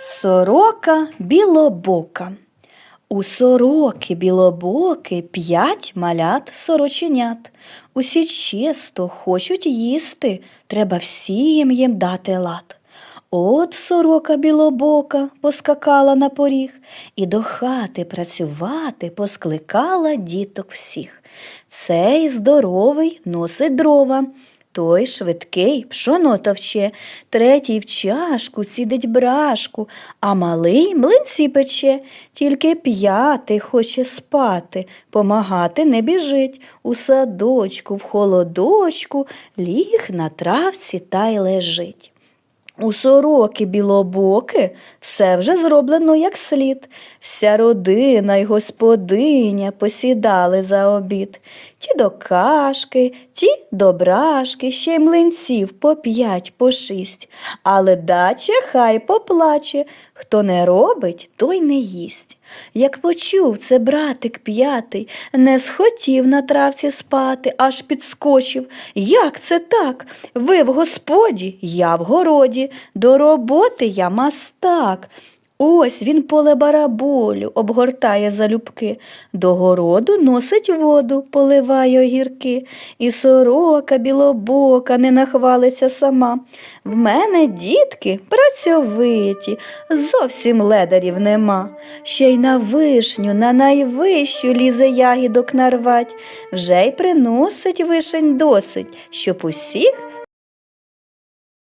Сорока білобока. У сороки білобоки п'ять малят сороченят. Усі чисто хочуть їсти, треба всім їм дати лад. От сорока білобока поскакала на поріг і до хати працювати поскликала діток всіх. Цей здоровий носить дрова, той швидкий пшоно товче, третій в чашку цідить брашку, а малий млинці пече, тільки п'ятий хоче спати, помагати не біжить. У садочку, в холодочку ліг на травці та й лежить. У сороки білобоки все вже зроблено як слід. Вся родина й господиня посідали за обід. Ті до кашки, ті до брашки, ще й млинців по п'ять, по шість. Але дача хай поплаче, хто не робить, той не їсть. Як почув це братик п'ятий, не схотів на травці спати, аж підскочив. Як це так? Ви в господі, я в городі, до роботи я мастак. Ось він поле бараболю обгортає залюбки, до городу носить воду, поливає огірки, і сорока білобока не нахвалиться сама. В мене дітки працьовиті, зовсім ледарів нема. Ще й на вишню, на найвищу лізе ягідок нарвать, вже й приносить вишень досить, щоб усіх